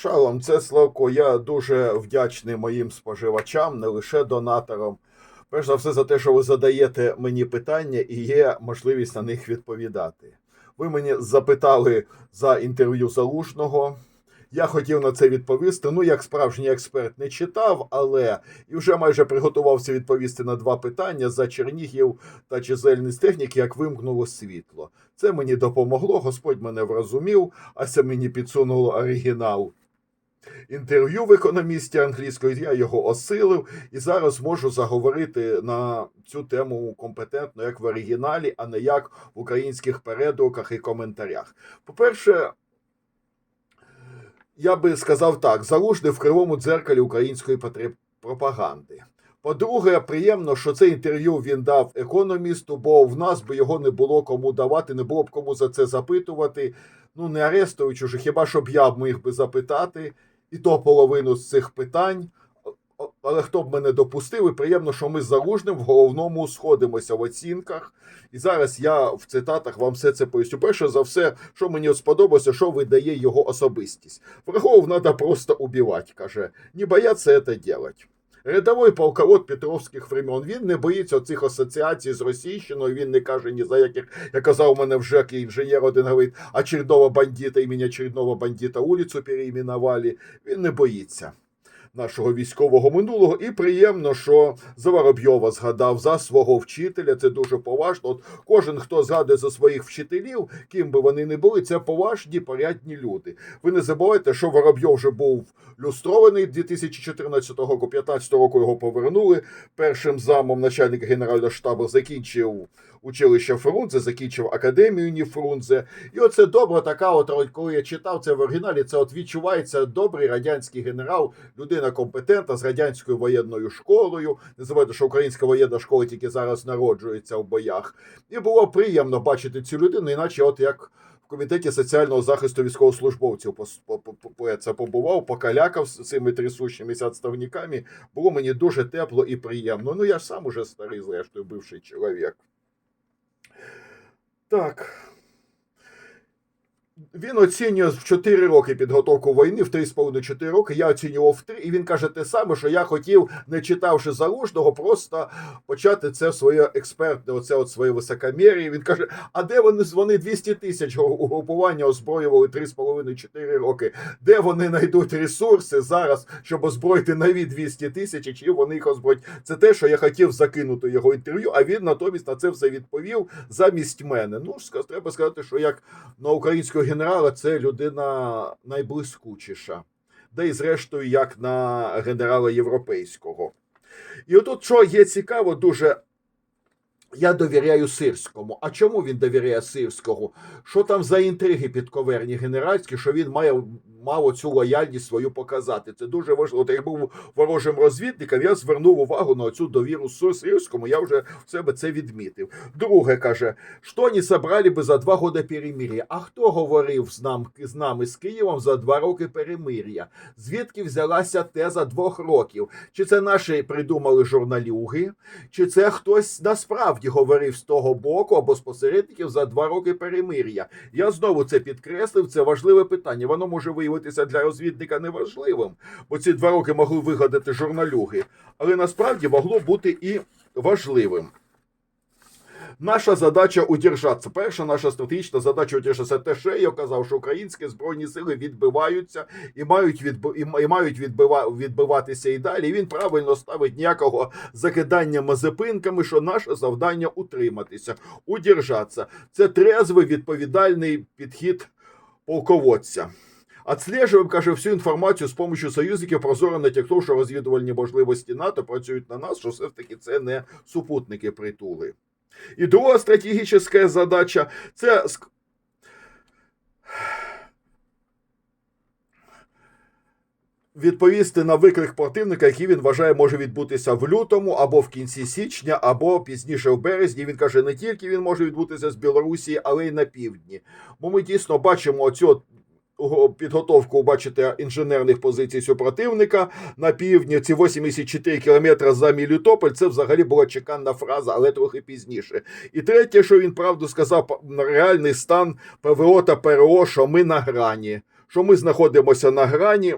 Шалом, це Славко. Я дуже вдячний моїм споживачам, не лише донаторам. Перш за все, за те, що ви задаєте мені питання і є можливість на них відповідати. Ви мені запитали за інтерв'ю Залужного. Я хотів на це відповісти. Ну, як справжній експерт, не читав, але і вже майже приготувався відповісти на два питання за Чернігів та чизельність техніки, як вимкнуло світло. Це мені допомогло, Господь мене врозумів, а це мені підсунуло оригінал інтерв'ю в економісті англійської. Я його осилив і зараз можу заговорити на цю тему компетентно, як в оригіналі, а не як в українських передруках і коментарях. По-перше, я би сказав так: залужний в кривому дзеркалі української пропаганди. По-друге, приємно, що це інтерв'ю він дав економісту, бо в нас би його не було кому давати, не було б кому за це запитувати. Ну, не арестуючи хіба щоб я міг би запитати, і то половину з цих питань. Але хто б мене допустив, і приємно, що ми з Залужним в головному сходимося в оцінках. І зараз я в цитатах вам все це поясню. Перше за все, що мені сподобалося, що видає його особистість. Врагов треба просто убивати, каже. Не бояться це делать. Рядовий полковод Петровських времен. Він не боїться цих асоціацій з Російщиною. Він не каже ні за яких, як казав мене вже інженер один говорить, очередного бандита імені очередного бандита вулицю переіменували. Він не боїться нашого військового минулого. І приємно, що за Воробйова згадав за свого вчителя. Це дуже поважно. От кожен, хто згадує за своїх вчителів, ким би вони не були, це поважні, порядні люди. Ви не забувайте, що Воробйов вже був люстрований 2014 року, 15 року його повернули. Першим замом начальника генерального штабу закінчив училище Фрунзе, закінчив академію імені Фрунзе. І оце добра така, от коли я читав це в оригіналі, це от відчувається добрий радянський генерал, людина компетентна з радянською воєнною школою. Не забувайте, що українська воєнна школа тільки зараз народжується в боях. І було приємно бачити цю людину, іначе, от як. В комітеті соціального захисту військовослужбовців це побував, покалякав з цими трясущимися відставниками. Було мені дуже тепло і приємно. Ну я ж сам уже старий, зрештою, бивший чоловік. Так. Він оцінює в 4 роки підготовку війни, в 3,5-4 роки. Я оцінював в 3, і він каже те саме, що я хотів, не читавши залужного, просто почати це своє експертне, оце от своє високомір'я. Він каже: а де вони вони 200 тисяч угрупування озброювали 3,5-4 роки? Де вони знайдуть ресурси зараз, щоб озброїти нові 200 тисяч, чи вони їх озброють? Це те, що я хотів закинути його інтерв'ю, а він натомість на це все відповів замість мене. Ну, треба сказати, що як на українського генерала це людина найблискучіша. Да і зрештою, як на генерала європейського. І отут, що є цікаво, дуже. Я довіряю Сирському. А чому він довіряє Сирському? Що там за інтриги підковерні генеральські, що він має мав цю лояльність свою показати? Це дуже важливо. От як був ворожим розвідником, я звернув увагу на цю довіру Сирському. Я вже в себе це відмітив. Друге каже, що вони собрали би за два роки перемир'я. А хто говорив з, нам, з нами з Києвом за два роки перемир'я? Звідки взялася теза двох років? Чи це наші придумали журналюги? Чи це хтось насправді говорив з того боку або з посередників за два роки перемир'я? Я знову це підкреслив. Це важливе питання. Воно може виявитися для розвідника неважливим, бо ці два роки могли вигадати журналюги, але насправді могло бути і важливим. Наша задача удержатися. Перша наша стратегічна задача удержатися. Те, що я казав, що українські збройні сили відбиваються і мають відби... і мають відбива... відбиватися і далі. Він правильно ставить ніякого закидання мазепинками, що наше завдання утриматися, удержатися. Це трезвий відповідальний підхід полководця. Отслеживаем, каже, всю інформацію з помощью союзників прозоро натякнув, що розвідувальні можливості НАТО працюють на нас, що все ж таки це не супутники притули. І друга стратегічна задача це відповісти на виклик противника, який він вважає може відбутися в лютому або в кінці січня, або пізніше в березні. Він каже, не тільки він може відбутися з Білорусі, але й на півдні. Бо ми дійсно бачимо оцю підготовку, бачите, інженерних позицій супротивника на півдні. Ці 84 кілометри за Мелітополь, це взагалі була чеканна фраза, але трохи пізніше. І третє, що він правду сказав, реальний стан ПВО та ПРО, що ми на грані. що ми знаходимося на грані,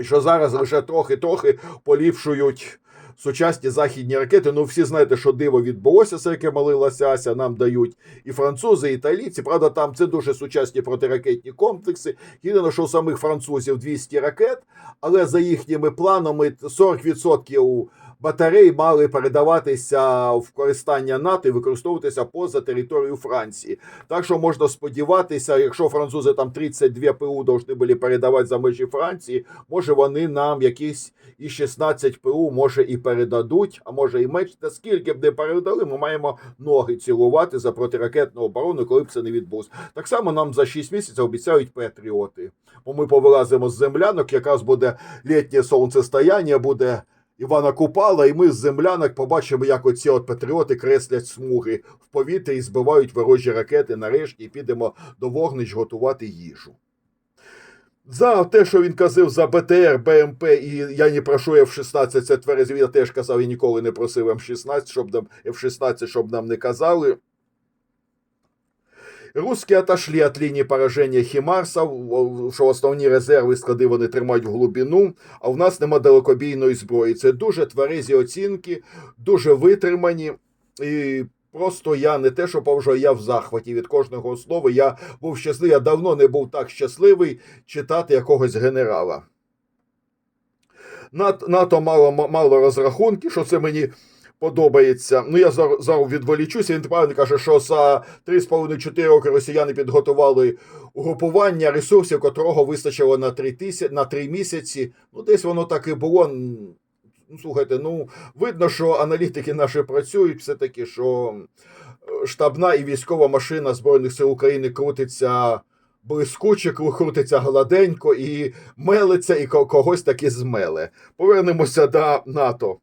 що зараз лише трохи-трохи поліпшують сучасні західні ракети. Ну, всі знаєте, що диво відбулося, це яке молилася Ася, нам дають і французи, і італійці. Правда, там це дуже сучасні протиракетні комплекси. Єдине, що у самих французів 200 ракет, але за їхніми планами 40% батарей мали передаватися в користання НАТО і використовуватися поза територією Франції. Так що можна сподіватися, якщо французи там 32 ПУ повинні були передавати за межі Франції, може вони нам якісь і 16 ПУ може і передадуть, а може і менше. Та скільки б не передали, ми маємо ноги цілувати за протиракетну оборону, коли б це не відбулося. Так само нам за 6 місяців обіцяють патріоти. Бо ми повилазимо з землянок, якраз буде літнє сонцестояння, буде. Івана Купала, і ми з землянок побачимо, як оці от патріоти креслять смуги в повітрі і збивають ворожі ракети нарешті, і підемо до вогнищ готувати їжу. За те, що він казав за БТР, БМП, і я не прошу F-16, це тверезі, я теж казав, я ніколи не просив М-16, щоб нам F-16, щоб нам не казали. Русські отошли від лінії пораження Хімарса, що основні резерви склади вони тримають в глибину, а в нас нема далекобійної зброї. Це дуже тверезі оцінки, дуже витримані. І просто я не те, що поважаю, я в захваті від кожного слова. Я був щасливий, я давно не був так щасливий читати якогось генерала. НАТО мало, мало розрахунки, що це мені подобається. Ну, я зараз відволічуся. Він правильно каже, що за 3,5-4 роки росіяни підготували угрупування ресурсів, котрого вистачило на 3, тисяч, на 3 місяці. Ну, десь воно так і було. Ну, слухайте, ну видно, що аналітики наші працюють, все-таки, що е, штабна і військова машина Збройних сил України крутиться блискуче, крутиться гладенько і мелиться, і когось таки змеле. Повернемося до НАТО.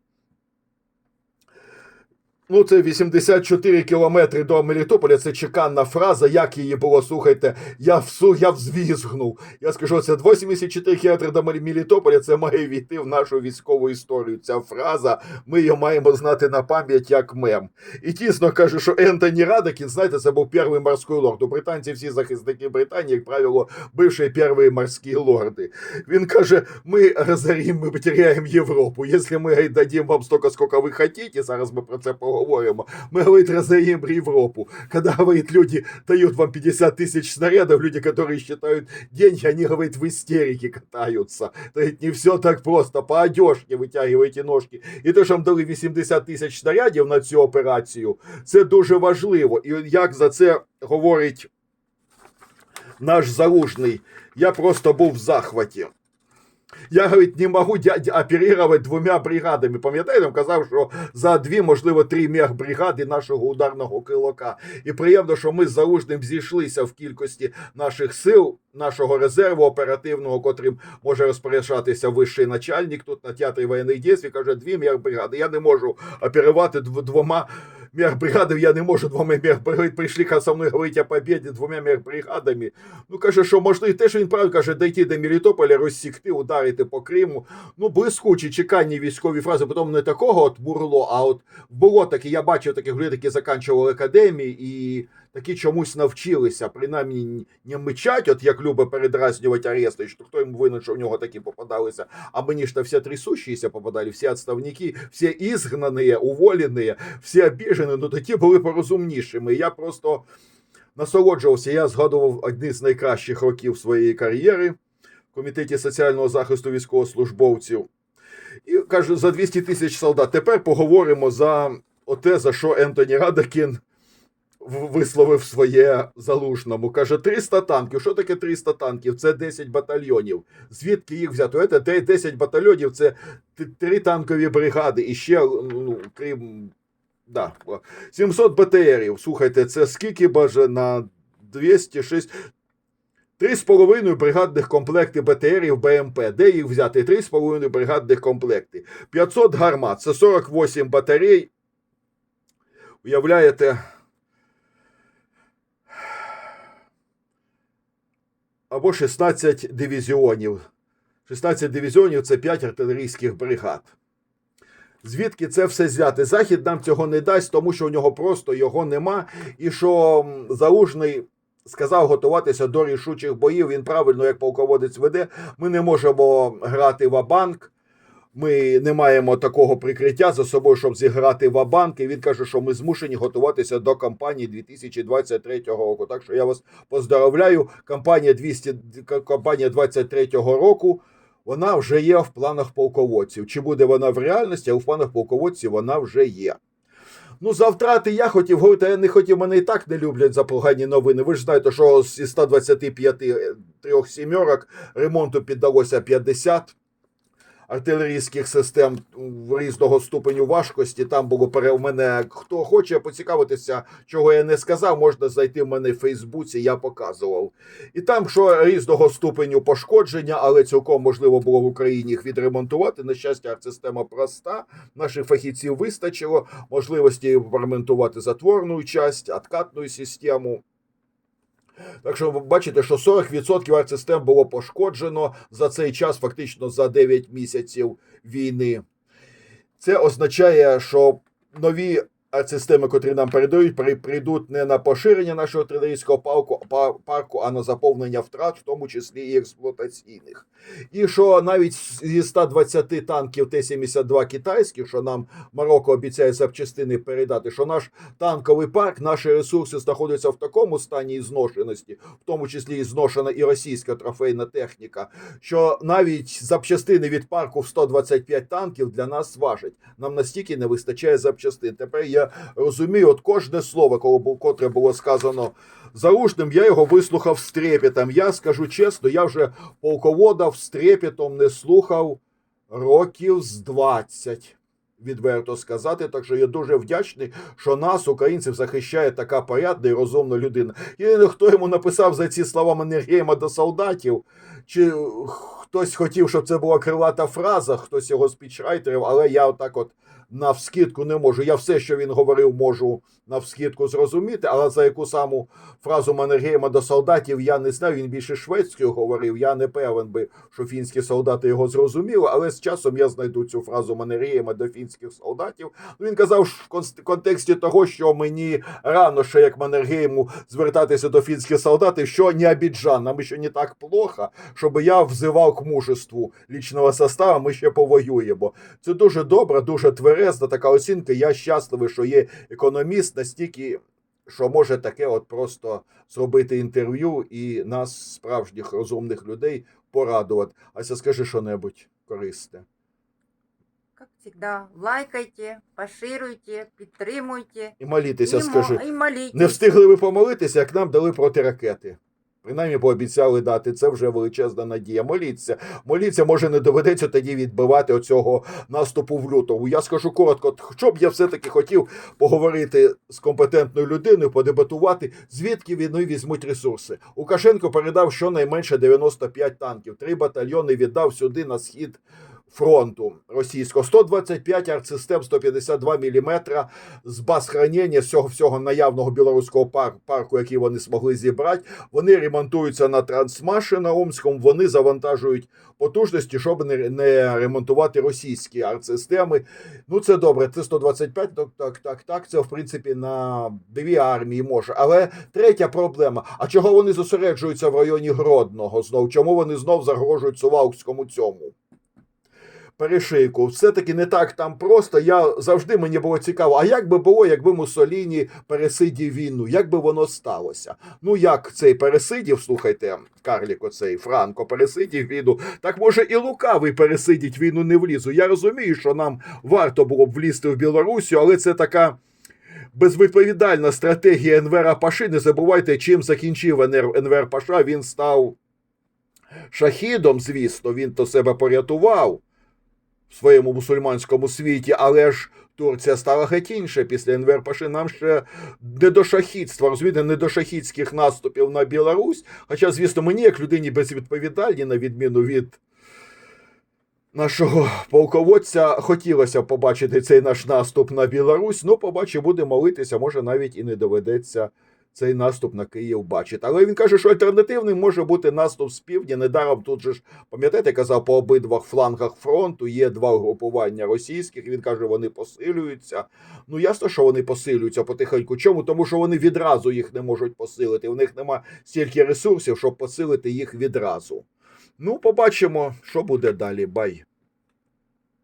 Ну, це 84 кілометри до Мелітополя. Це чеканна фраза. Як її було, слухайте, я всу, я взвізгнув. Я скажу, це 84 кілометри до Мелітополя. Це має війти в нашу військову історію. Ця фраза. Ми її маємо знати на пам'ять як мем. І тісно кажу, що Ентоні Радекін, знаєте, це був перший морський лорд. У британці всі захисники Британії, як правило, бивші перші морські лорди. Він каже: ми разорим, ми потеряємо Європу. Якщо ми дадим вам стільки, скільки ви хотите, зараз ми про це поговоримо. Мы, говорит, разорим Европу. Когда, говорит, люди дают вам 50 тысяч снарядов, люди, которые считают деньги, они, говорит, в истерике катаются. То есть не все так просто. По одежке витягуєте ножки. І те, що вам дали 80 тисяч снарядів на цю операцію, це дуже важливо. І як за це говорить наш залужний, я просто був в захваті. Я, говорить, не можу оперувати двома бригадами. Пам'ятаєте, він казав, що за дві, можливо, три мехбригади нашого ударного килока. І приємно, що ми з Залужним зійшлися в кількості наших сил, нашого резерву оперативного, котрим може розпоряджатися вищий начальник тут на театрі воєнних дій. Каже, дві мехбригади. Я не можу оперувати дв- двома мехбригадами, я не можу двома мехбригадами. Прийшли со мною говорити о победі двома мехбригадами. Ну, каже, що можливо, те, що він правильно каже, дійти до Мелітополя, розсікти, ударити по Криму. Ну, блискучі, чеканні військові фрази, потім не такого от бурло, а от було таке, я бачив таких людей, які заканчували академії і такі чомусь навчилися, принаймні не мичать, от як любить передразнювати Арестович, то хто йому винен, що в нього такі попадалися, а мені ж то всі трясущіся попадали, всі відставники, всі ізгнані, уволені, всі обіжені, ну такі були порозумнішими. Я просто насолоджувався, я згадував одні з найкращих років своєї кар'єри в комітеті соціального захисту військовослужбовців. І кажу, за 200 тисяч солдат. Тепер поговоримо за оте, за що Ентоні Радакін висловив своє залужному. Каже, 300 танків. Що таке 300 танків? Це 10 батальйонів. Звідки їх взяти? Це 10 батальйонів, це три танкові бригади. І ще, ну, крім. Да, 700 БТРів. Слухайте, це скільки баже на 206. Три з половиною бригадних комплекти БТРів БМП. Де їх взяти? Три з половиною бригадних комплекти. 500 гармат. Це 48 батарей. Уявляєте? Або 16 дивізіонів. 16 дивізіонів це 5 артилерійських бригад. Звідки це все взяти? Захід нам цього не дасть, тому що у нього просто його нема. І що залужний сказав готуватися до рішучих боїв. Він правильно, як полководець веде. Ми не можемо грати в банк Ми не маємо такого прикриття за собою, щоб зіграти в банк І він каже, що ми змушені готуватися до кампанії 2023 року. Так що я вас поздравляю. Кампанія 200, кампанія 23 року. Вона вже є в планах полководців. Чи буде вона в реальності, а в планах полководців вона вже є. Ну, за втрати я хотів говорити, я не хотів, мене і так не люблять за погані новини. Ви ж знаєте, що зі 125 трьох сімерок ремонту піддалося 50 артилерійських систем різного ступеню важкості. Там було пере у мене. Хто хоче поцікавитися, чого я не сказав, можна знайти в мене в Фейсбуці, я показував. І там, що різного ступеню пошкодження, але цілком можливо було в Україні їх відремонтувати. На щастя, система проста. Наших фахівців вистачило можливості ремонтувати затворну часть, откатну систему. Так що ви бачите, що 40% артсистем було пошкоджено за цей час, фактично за 9 місяців війни. Це означає, що нові артсистеми, котрі нам передають, при- прийдуть не на поширення нашого артилерійського парку, парку, а на заповнення втрат, в тому числі і експлуатаційних. І що навіть зі 120 танків Т-72 китайських, що нам Марокко обіцяє запчастини передати, що наш танковий парк, наші ресурси знаходяться в такому стані зношеності, в тому числі і зношена і російська трофейна техніка, що навіть запчастини від парку в 125 танків для нас важать. Нам настільки не вистачає запчастин. Тепер я розумію, от кожне слово, коли котре було сказано Зарушним, я його вислухав з трепетом. Я скажу чесно, я вже полковода з трепетом не слухав років з 20 відверто сказати. Так що я дуже вдячний, що нас, українців, захищає така порядна і розумна людина. І хто йому написав за ці слова Маннергейма до солдатів, чи хтось хотів, щоб це була крилата фраза, хтось його спічрайтерів, але я отак от навскидку не можу. Я все, що він говорив, можу навскидку зрозуміти, але за яку саму фразу Маннергейма до солдатів я не знаю. Він більше шведською говорив. Я не певен би, що фінські солдати його зрозуміли, але з часом я знайду цю фразу Маннергейма до фінських солдатів. Ну, він казав в контексті того, що мені рано ще як Маннергейму звертатися до фінських солдатів, що не обіджан, нам ще не так плохо, щоб я взивав к мужеству лічного состава, ми ще повоюємо. Це дуже добра, дуже тверезна така оцінка. Я щасливий, що є економіст настільки, що може таке от просто зробити інтерв'ю і нас, справжніх розумних людей, порадувати. Ася, скажи що-небудь корисне. Как всегда, лайкайте, поширюйте, підтримуйте. І молітеся, і, скажи. і молітесь. Не встигли ви помолитися, як нам дали протиракети. Принаймні пообіцяли дати. Це вже величезна надія. Моліться. Моліться, може, не доведеться тоді відбивати оцього наступу в лютому. Я скажу коротко, що б я все-таки хотів поговорити з компетентною людиною, подебатувати, звідки вони візьмуть ресурси. Лукашенко передав щонайменше 95 танків. Три батальйони віддав сюди на схід фронту російського. 125 артсистем, 152 мм з баз хранення всього всього наявного білоруського парку, який вони змогли зібрати. Вони ремонтуються на трансмаші на Омському. Вони завантажують потужності, щоб не, не ремонтувати російські артсистеми. Ну це добре. Це 125, так, так, так, так. Це в принципі на дві армії може. Але третя проблема: а чого вони зосереджуються в районі Гродного? Знов чому вони знов загрожують Сувалкському цьому? Перешийку. Все-таки не так там просто. Я завжди мені було цікаво, а як би було, якби Муссоліні пересидів війну? Як би воно сталося? Ну як цей пересидів, слухайте, Карлік, оцей Франко пересидів війну, так може і лукавий пересидіть війну не влізу. Я розумію, що нам варто було б влізти в Білорусі, але це така. Безвідповідальна стратегія Енвера Паши. Не забувайте, чим закінчив Енвер Паша. Він став шахідом, звісно, він то себе порятував в своєму мусульманському світі, але ж Турція стала геть інше після Енвер Паши. Нам ще не до шахідства, розумієте, не до шахідських наступів на Білорусь. Хоча, звісно, мені, як людині безвідповідальній, на відміну від нашого полководця, хотілося побачити цей наш наступ на Білорусь. Ну, побачимо, буде молитися, може навіть і не доведеться цей наступ на Київ бачить. Але він каже, що альтернативним може бути наступ з півдня. Недаром тут же ж пам'ятаєте, казав по обидвох флангах фронту є два угрупування російських. Він каже, вони посилюються. Ну ясно, що вони посилюються потихеньку. Чому? Тому що вони відразу їх не можуть посилити. У них нема стільки ресурсів, щоб посилити їх відразу. Ну, побачимо, що буде далі. Бай.